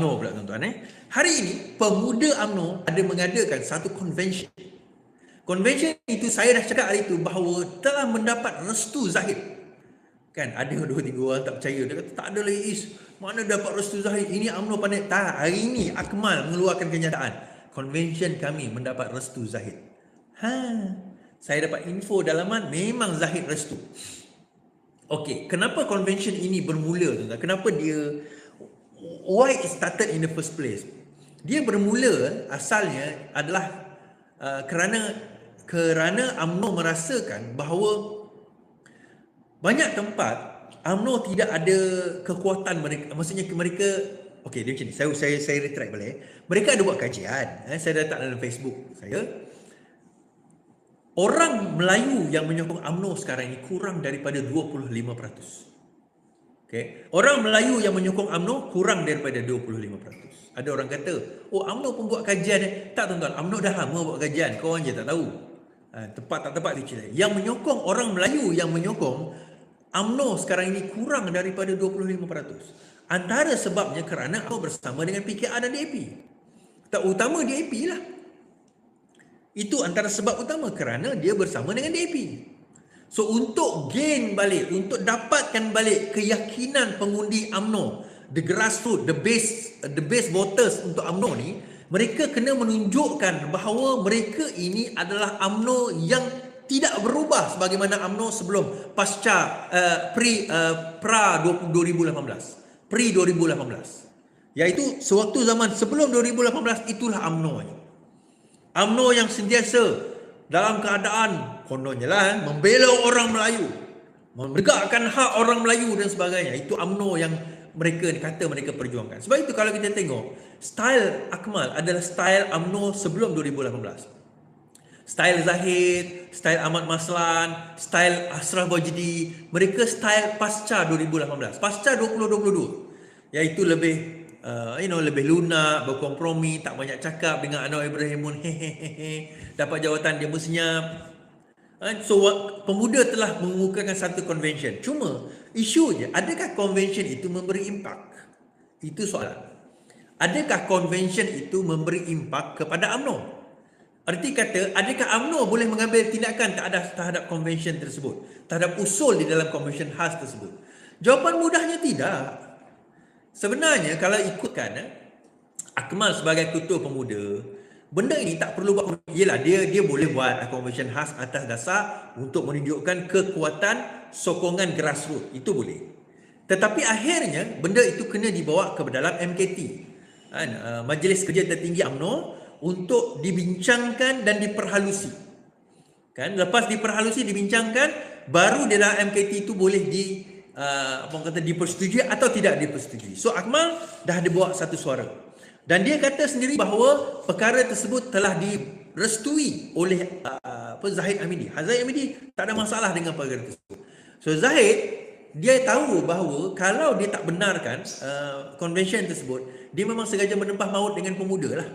UMNO pula tuan-tuan eh. Hari ini pemuda UMNO ada mengadakan satu convention. Convention itu saya dah cakap hari itu bahawa telah mendapat restu Zahid. Kan ada dua tiga orang tak percaya dia kata tak ada lagi is. Mana dapat restu Zahid? Ini UMNO pandai tak. Hari ini Akmal mengeluarkan kenyataan. Convention kami mendapat restu Zahid. Ha. Saya dapat info dalaman memang Zahid restu. Okey, kenapa convention ini bermula tuan-tuan? Kenapa dia why it started in the first place? Dia bermula asalnya adalah uh, kerana kerana AMNO merasakan bahawa banyak tempat AMNO tidak ada kekuatan mereka maksudnya mereka okey dia macam ni saya saya saya retract balik mereka ada buat kajian eh, saya letak dalam Facebook saya orang Melayu yang menyokong AMNO sekarang ini kurang daripada 25%. Okay. Orang Melayu yang menyokong UMNO kurang daripada 25%. Ada orang kata, oh UMNO pun buat kajian. Eh. Tak tuan-tuan, UMNO dah lama buat kajian. Kau orang je tak tahu. Ha, tepat tak tepat dia. Yang menyokong, orang Melayu yang menyokong UMNO sekarang ini kurang daripada 25%. Antara sebabnya kerana UMNO bersama dengan PKR dan DAP. Tak utama DAP lah. Itu antara sebab utama kerana dia bersama dengan DAP. So untuk gain balik, untuk dapatkan balik keyakinan pengundi AMNO, the grassroots, the base the base voters untuk AMNO ni, mereka kena menunjukkan bahawa mereka ini adalah AMNO yang tidak berubah sebagaimana AMNO sebelum pasca uh, pre uh, pra 2018. Pre 2018. Iaitu sewaktu zaman sebelum 2018 itulah AMNO. AMNO yang sentiasa dalam keadaan kononnya lah eh, membela orang Melayu. Menegakkan hak orang Melayu dan sebagainya. Itu UMNO yang mereka kata mereka perjuangkan. Sebab itu kalau kita tengok style Akmal adalah style UMNO sebelum 2018 Style Zahid, style Ahmad Maslan, style Ashraf Bajidi, mereka style pasca 2018, pasca 2022. Iaitu lebih uh, you know lebih lunak, berkompromi, tak banyak cakap dengan Anwar Ibrahimun hehehe. Dapat jawatan dia bersenyap, Ha, so pemuda telah mengukuhkan satu convention. Cuma isu je, adakah convention itu memberi impak? Itu soalan. Adakah convention itu memberi impak kepada UMNO? Arti kata, adakah UMNO boleh mengambil tindakan terhadap, terhadap convention tersebut? Terhadap usul di dalam convention khas tersebut? Jawapan mudahnya tidak. Sebenarnya kalau ikutkan, eh, Akmal sebagai ketua pemuda, benda ini tak perlu buat ialah dia dia boleh buat convention khas atas dasar untuk menunjukkan kekuatan sokongan grassroots itu boleh. Tetapi akhirnya benda itu kena dibawa ke dalam MKT kan? Uh, majlis kerja tertinggi AMNO untuk dibincangkan dan diperhalusi. Kan? Lepas diperhalusi dibincangkan baru dalam MKT itu boleh di uh, apa kata dipersetujui atau tidak dipersetujui. So Akmal dah ada bawa satu suara dan dia kata sendiri bahawa perkara tersebut telah direstui oleh uh, apa Zahid Amidi. Zahid Amidi tak ada masalah dengan perkara tersebut. So Zahid dia tahu bahawa kalau dia tak benarkan uh, convention tersebut, dia memang sengaja menempah maut dengan pemuda lah.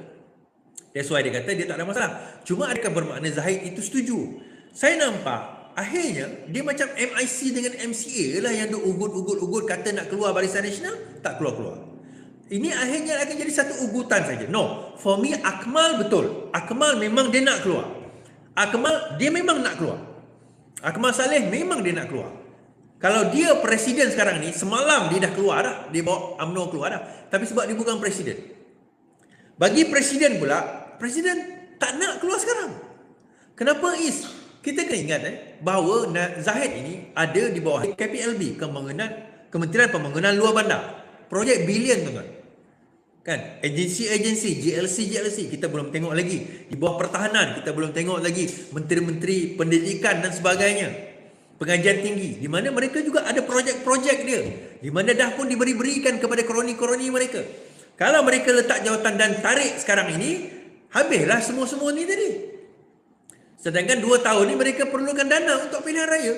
That's why dia kata dia tak ada masalah. Cuma adakah bermakna Zahid itu setuju? Saya nampak akhirnya dia macam MIC dengan MCA lah yang duk ugut-ugut-ugut kata nak keluar Barisan Nasional, tak keluar-keluar. Ini akhirnya akan jadi satu ugutan saja. No, for me Akmal betul. Akmal memang dia nak keluar. Akmal dia memang nak keluar. Akmal Saleh memang dia nak keluar. Kalau dia presiden sekarang ni, semalam dia dah keluar dah. Dia bawa UMNO keluar dah. Tapi sebab dia bukan presiden. Bagi presiden pula, presiden tak nak keluar sekarang. Kenapa is? Kita kena ingat eh, bahawa Zahid ini ada di bawah KPLB, Kementerian Pembangunan Luar Bandar projek bilion tuan-tuan. Kan? Agensi-agensi, GLC, GLC kita belum tengok lagi. Di bawah pertahanan kita belum tengok lagi menteri-menteri pendidikan dan sebagainya. Pengajian tinggi di mana mereka juga ada projek-projek dia. Di mana dah pun diberi-berikan kepada kroni-kroni mereka. Kalau mereka letak jawatan dan tarik sekarang ini, habislah semua-semua ni tadi. Sedangkan dua tahun ni mereka perlukan dana untuk pilihan raya.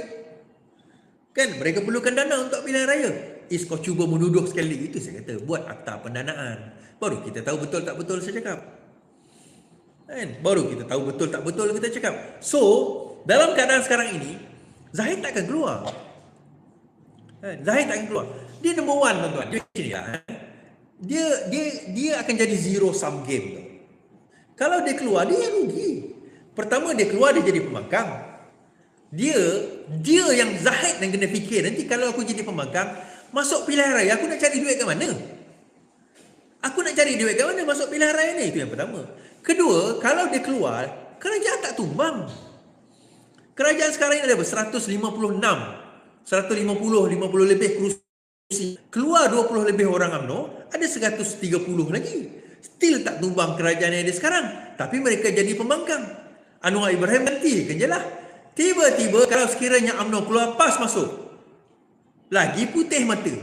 Kan? Mereka perlukan dana untuk pilihan raya. Is kau cuba menuduh sekali Itu saya kata Buat akta pendanaan Baru kita tahu betul tak betul saya cakap kan? Baru kita tahu betul tak betul kita cakap So Dalam keadaan sekarang ini Zahid tak akan keluar kan? Zahid tak akan keluar Dia number one tuan-tuan Dia macam ni lah eh? dia dia dia akan jadi zero sum game tu. Kalau dia keluar dia yang rugi. Pertama dia keluar dia jadi pembangkang. Dia dia yang Zahid dan kena fikir nanti kalau aku jadi pembangkang masuk pilihan raya aku nak cari duit ke mana? Aku nak cari duit ke mana masuk pilihan raya ni itu yang pertama. Kedua, kalau dia keluar, kerajaan tak tumbang. Kerajaan sekarang ini ada berapa? 156. 150, 50 lebih kerusi. Keluar 20 lebih orang UMNO, ada 130 lagi. Still tak tumbang kerajaan yang ada sekarang. Tapi mereka jadi pembangkang. Anwar Ibrahim nanti kan je lah. Tiba-tiba kalau sekiranya UMNO keluar PAS masuk. Lagi putih mata.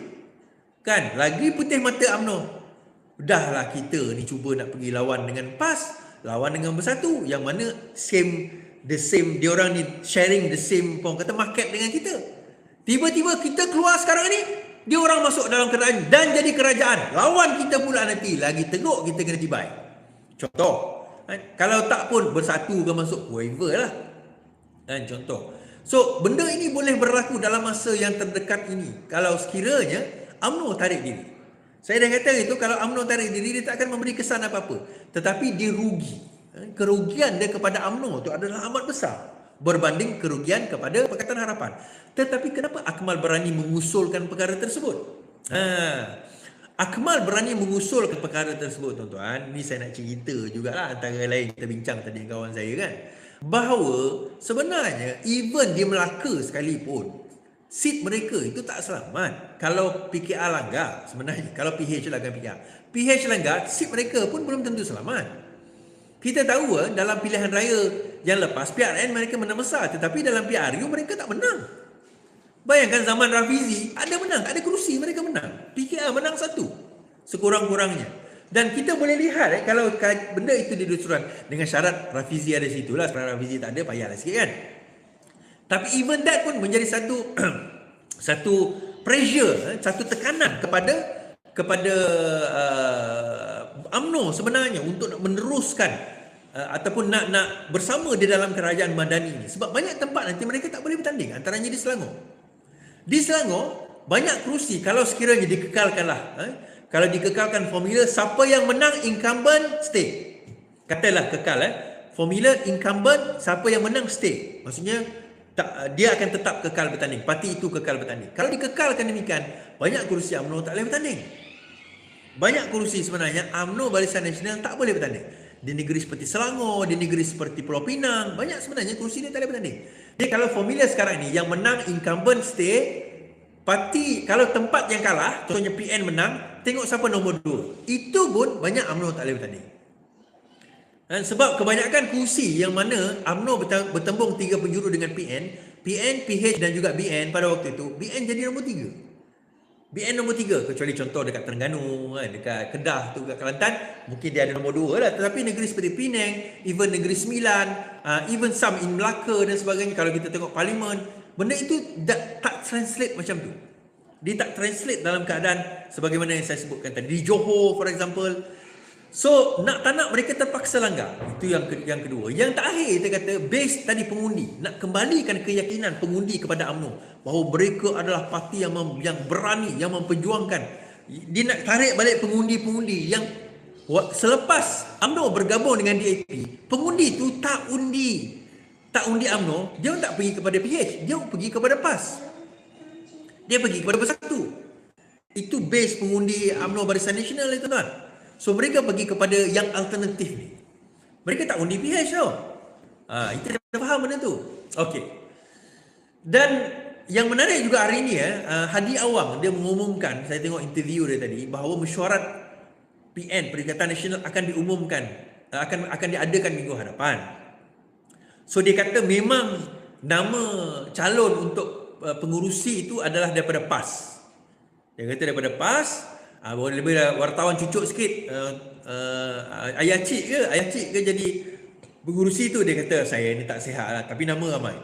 Kan? Lagi putih mata UMNO. Dahlah kita ni cuba nak pergi lawan dengan PAS, lawan dengan bersatu yang mana same the same dia orang ni sharing the same pun kata market dengan kita. Tiba-tiba kita keluar sekarang ni, dia orang masuk dalam kerajaan dan jadi kerajaan. Lawan kita pula nanti lagi teruk kita kena tibai. Contoh, kan? kalau tak pun bersatu ke masuk waiver lah. Kan contoh. So, benda ini boleh berlaku dalam masa yang terdekat ini. Kalau sekiranya UMNO tarik diri. Saya dah kata itu kalau UMNO tarik diri dia tak akan memberi kesan apa-apa. Tetapi dia rugi. Ha, kerugian dia kepada UMNO itu adalah amat besar berbanding kerugian kepada Pakatan Harapan. Tetapi kenapa Akmal berani mengusulkan perkara tersebut? Ha. Akmal berani mengusulkan perkara tersebut tuan-tuan. Ini saya nak cerita jugalah antara lain kita bincang tadi dengan kawan saya kan. Bahawa sebenarnya even di Melaka sekalipun seat mereka itu tak selamat. Kalau PKR langgar sebenarnya, kalau PH langgar PKR. PH langgar, seat mereka pun belum tentu selamat. Kita tahu eh, dalam pilihan raya yang lepas, PRN mereka menang besar. Tetapi dalam PRU mereka tak menang. Bayangkan zaman Rafizi, ada menang, ada kerusi mereka menang. PKR menang satu. Sekurang-kurangnya. Dan kita boleh lihat eh, kalau benda itu didusuran dengan syarat Rafizi ada situ lah. Syarat Rafizi tak ada, payahlah sikit kan. Tapi even that pun menjadi satu satu pressure, eh, satu tekanan kepada kepada uh, UMNO sebenarnya untuk nak meneruskan uh, ataupun nak nak bersama di dalam kerajaan Madani ini. Sebab banyak tempat nanti mereka tak boleh bertanding antaranya di Selangor. Di Selangor banyak kerusi kalau sekiranya dikekalkanlah eh, kalau dikekalkan formula siapa yang menang incumbent stay. Katalah kekal eh formula incumbent siapa yang menang stay. Maksudnya tak, dia akan tetap kekal bertanding. Parti itu kekal bertanding. Kalau dikekalkan demikian, banyak kerusi UMNO tak boleh bertanding. Banyak kerusi sebenarnya UMNO Barisan Nasional tak boleh bertanding. Di negeri seperti Selangor, di negeri seperti Pulau Pinang, banyak sebenarnya kerusi dia tak boleh bertanding. Jadi kalau formula sekarang ni yang menang incumbent stay, parti kalau tempat yang kalah, contohnya PN menang, tengok siapa nombor 2. Itu pun banyak UMNO tak boleh bertanding. Dan sebab kebanyakan kursi yang mana UMNO bertembung tiga penjuru dengan PN, PN, PH dan juga BN pada waktu itu, BN jadi nombor tiga. BN nombor tiga, kecuali contoh dekat Terengganu, kan, dekat Kedah, tu dekat Kelantan, mungkin dia ada nombor dua lah. Tetapi negeri seperti Penang, even negeri Sembilan, uh, even some in Melaka dan sebagainya, kalau kita tengok parlimen, benda itu tak translate macam tu. Dia tak translate dalam keadaan sebagaimana yang saya sebutkan tadi. Di Johor, for example, So nak tak nak mereka terpaksa langgar. Itu yang yang kedua. Yang terakhir kita kata base tadi pengundi nak kembalikan keyakinan pengundi kepada AMNO bahawa mereka adalah parti yang mem, yang berani yang memperjuangkan. Dia nak tarik balik pengundi-pengundi yang selepas AMNO bergabung dengan DAP, pengundi itu tak undi tak undi AMNO, dia tak pergi kepada PH, dia pergi kepada PAS. Dia pergi kepada Bersatu. Itu base pengundi AMNO Barisan Nasional itu tuan. So mereka pergi kepada yang alternatif ni. Mereka tak undi PH tau. Ha, itu dah faham benda tu. Okey. Dan yang menarik juga hari ni eh, uh, Hadi Awang dia mengumumkan, saya tengok interview dia tadi bahawa mesyuarat PN Perikatan Nasional akan diumumkan uh, akan akan diadakan minggu hadapan. So dia kata memang nama calon untuk pengurusi itu adalah daripada PAS. Dia kata daripada PAS uh, lebih wartawan cucuk sikit. Uh, uh, ayah cik ke? Ayah cik ke jadi pengurusi tu dia kata saya ni tak sihat lah tapi nama ramai.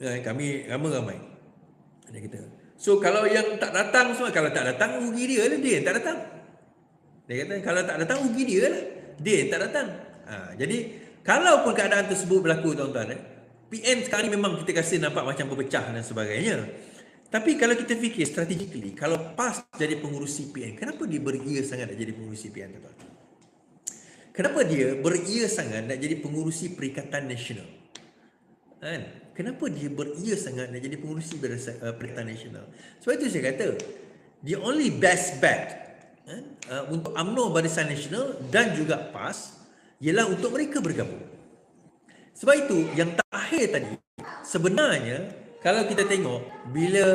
Kami nama ramai. Dia kata. So kalau yang tak datang semua kalau tak datang rugi dia lah dia tak datang. Dia kata kalau tak datang rugi dia lah. Dia tak datang. Ha, jadi kalau pun keadaan tersebut berlaku tuan-tuan eh, PN sekarang ni memang kita kasi nampak macam berpecah dan sebagainya. Tapi kalau kita fikir strategically, kalau PAS jadi pengurus CPN, kenapa dia beria sangat nak jadi pengurus CPN tuan Kenapa dia beria sangat nak jadi pengurusi Perikatan Nasional? Kan? Kenapa dia beria sangat nak jadi pengurusi Perikatan Nasional? Sebab itu saya kata, the only best bet kan, uh, untuk UMNO Barisan Nasional dan juga PAS ialah untuk mereka bergabung. Sebab itu yang terakhir tadi sebenarnya kalau kita tengok bila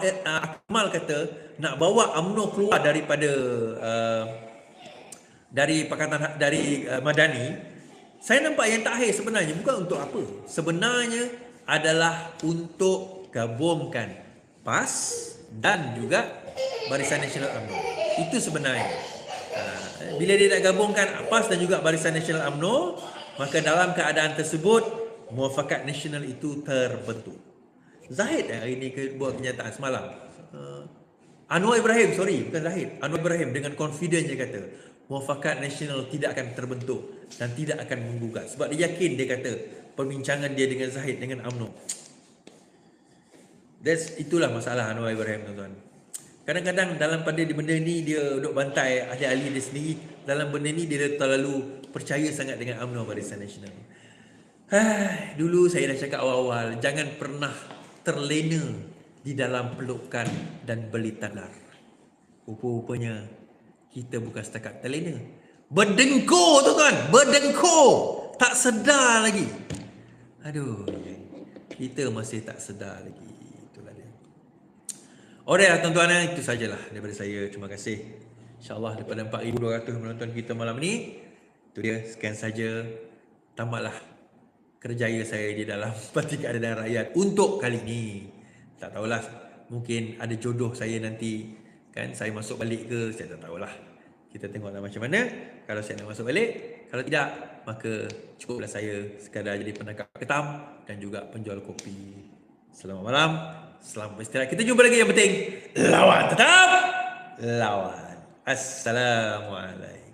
eh, Akmal kata nak bawa UMNO keluar daripada uh, dari pakatan dari uh, Madani saya nampak yang terakhir sebenarnya bukan untuk apa. Sebenarnya adalah untuk gabungkan PAS dan juga Barisan Nasional UMNO itu sebenarnya. Uh, bila dia nak gabungkan PAS dan juga Barisan Nasional UMNO maka dalam keadaan tersebut muafakat nasional itu terbentuk. Zahid eh, hari ini buat kenyataan semalam. Uh, Anwar Ibrahim sorry bukan Zahid. Anwar Ibrahim dengan confident dia kata muafakat nasional tidak akan terbentuk dan tidak akan menggugat. Sebab dia yakin dia kata perbincangan dia dengan Zahid dengan UMNO. That's itulah masalah Anwar Ibrahim tuan-tuan. Kadang-kadang dalam pada benda ni dia duduk bantai ahli-ahli dia sendiri dalam benda ni dia terlalu percaya sangat dengan UMNO Barisan Nasional Hai, dulu saya dah cakap awal-awal jangan pernah terlena di dalam pelukan dan beli tanar. Rupa-rupanya kita bukan setakat terlena. Berdengkur tu kan, berdengkur. Tak sedar lagi. Aduh, kita masih tak sedar lagi. Itulah dia. Alright tuan-tuan, eh, itu sajalah daripada saya. Terima kasih. InsyaAllah daripada 4,200 menonton kita malam ni. Itu dia, sekian saja. Tamatlah kerjaya saya di dalam Parti Keadilan Rakyat untuk kali ini. Tak tahulah, mungkin ada jodoh saya nanti. Kan saya masuk balik ke saya tak tahulah. Kita tengoklah macam mana. Kalau saya nak masuk balik kalau tidak maka cukuplah saya sekadar jadi penangkap ketam dan juga penjual kopi. Selamat malam. Selamat beristirahat. Kita jumpa lagi yang penting. Lawan. Tetap lawan السلام عليكم.